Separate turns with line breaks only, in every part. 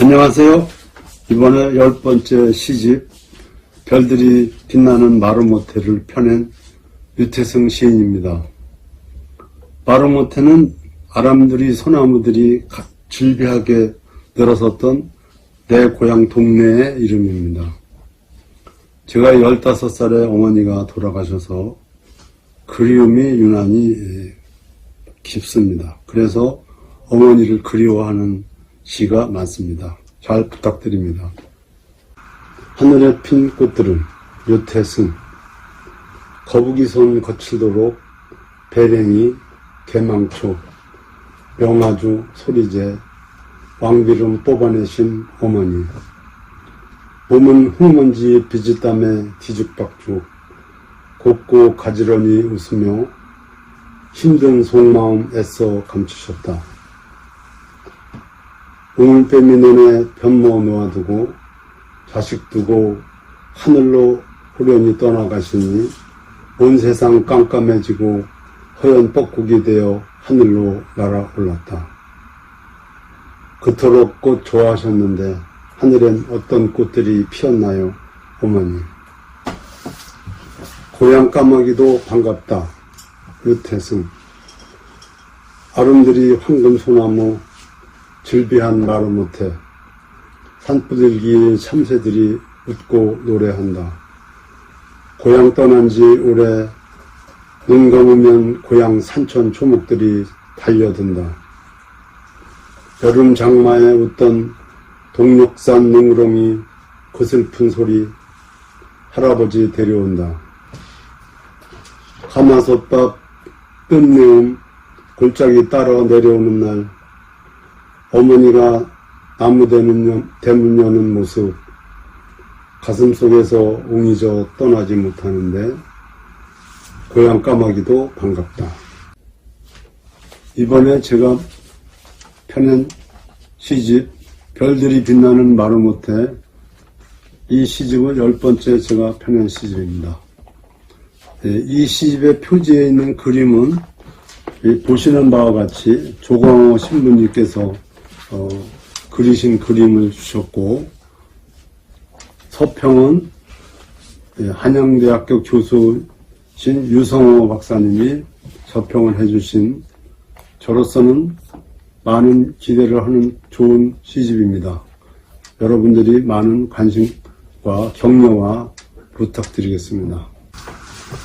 안녕하세요. 이번에 열 번째 시집 별들이 빛나는 마루모테를 펴낸 유태승 시인입니다. 마루모테는 아람들이 소나무들이 가- 질비하게 늘어섰던 내 고향 동네의 이름입니다. 제가 15살에 어머니가 돌아가셔서 그리움이 유난히 에, 깊습니다. 그래서 어머니를 그리워하는 시가 많습니다. 잘 부탁드립니다. 하늘에 핀 꽃들은 유태승 거북이 손 거칠도록 배랭이 개망초 명아주 소리제 왕비름 뽑아내신 어머니 몸은 흙먼지 비지땀에 뒤죽박죽 곱고 가지런히 웃으며 힘든 속마음 애써 감추셨다. 우물빼미 눈에 변모 놓아두고 자식 두고 하늘로 후련히 떠나가시니 온 세상 깜깜해지고 허연 뻐꾸기 되어 하늘로 날아올랐다. 그토록 꽃 좋아하셨는데 하늘엔 어떤 꽃들이 피었나요, 어머니? 고향 까마귀도 반갑다. 유태승. 아름드리 황금 소나무 즐비한 말을 못해 산부들기 참새들이 웃고 노래한다. 고향 떠난 지 오래 눈 감으면 고향 산천 초목들이 달려든다. 여름 장마에 웃던 동력산 능우렁이 그 슬픈 소리 할아버지 데려온다. 가마솥밥 끝내음 골짜기 따라 내려오는 날 어머니가 나무 대문 여는 모습 가슴 속에서 웅이져 떠나지 못하는데 고향 까마귀도 반갑다. 이번에 제가 펴낸 시집 별들이 빛나는 말을 못해 이 시집은 열 번째 제가 펴낸 시집입니다. 예, 이 시집의 표지에 있는 그림은 이 보시는 바와 같이 조광호 신부님께서 어, 그리신 그림을 주셨고 서평은 예, 한양대학교 교수신 유성호 박사님이 서평을 해주신 저로서는 많은 기대를 하는 좋은 시집입니다. 여러분들이 많은 관심과 격려와 부탁드리겠습니다.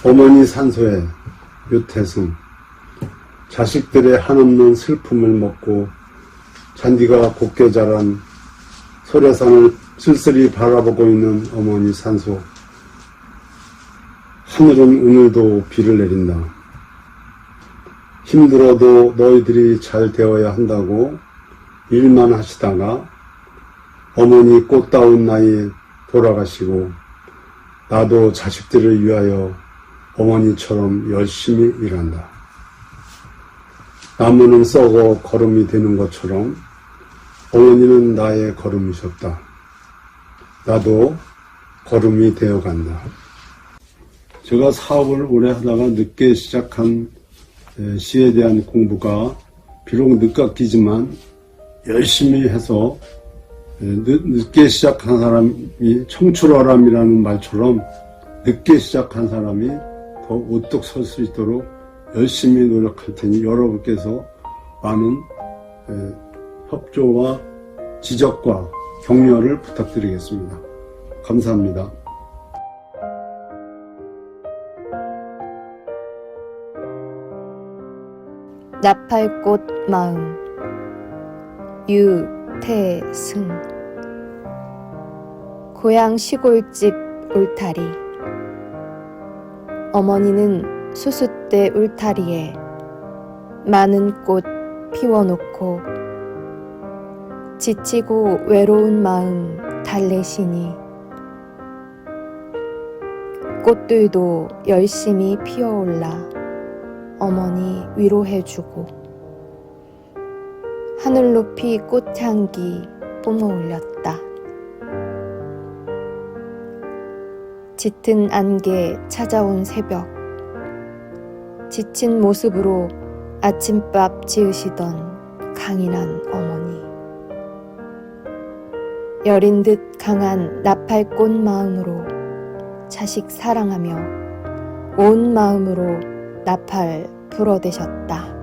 어머니 산소에 유태승 자식들의 한없는 슬픔을 먹고 잔디가 곱게 자란 소래산을 쓸쓸히 바라보고 있는 어머니 산소. 하늘은 오늘도 비를 내린다. 힘들어도 너희들이 잘 되어야 한다고 일만 하시다가 어머니 꽃다운 나이에 돌아가시고 나도 자식들을 위하여 어머니처럼 열심히 일한다. 나무는 썩어 걸음이 되는 것처럼 어머니는 나의 걸음이셨다. 나도 걸음이 되어 간다. 제가 사업을 오래 하다가 늦게 시작한 에, 시에 대한 공부가 비록 늦깎이지만 열심히 해서 에, 늦, 늦게 시작한 사람이 청출어람이라는 말처럼 늦게 시작한 사람이 더 우뚝 설 수 있도록 열심히 노력할 테니 여러분께서 많은 에, 협조와 지적과 격려를 부탁드리겠습니다. 감사합니다.
나팔꽃 마음. 유태승. 고향 시골집 울타리. 어머니는 수숫대 울타리에 많은 꽃 피워놓고 지치고 외로운 마음 달래시니 꽃들도 열심히 피어올라 어머니 위로해주고 하늘 높이 꽃향기 뿜어 올렸다. 짙은 안개 찾아온 새벽 지친 모습으로 아침밥 지으시던 강인한 어머니 여린 듯 강한 나팔꽃 마음으로 자식 사랑하며 온 마음으로 나팔 불어대셨다.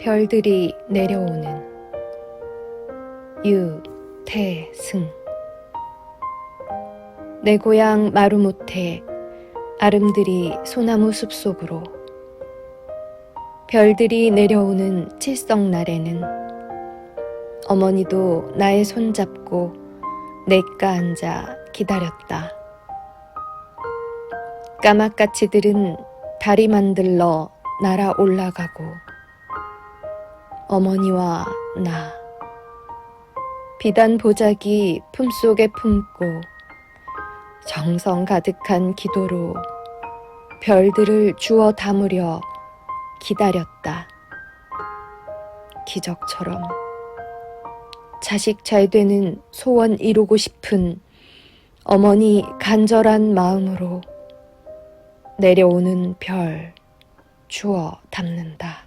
별들이 내려오는 유태승 내 고향 마루못해 아름드리 소나무 숲속으로 별들이 내려오는 칠성날에는 어머니도 나의 손잡고 내가 앉아 기다렸다. 까마까치들은 다리 만들러 날아 올라가고 어머니와 나 비단 보자기 품속에 품고 정성 가득한 기도로 별들을 주워 담으려 기다렸다. 기적처럼 자식 잘 되는 소원 이루고 싶은 어머니 간절한 마음으로 내려오는 별 주워 담는다.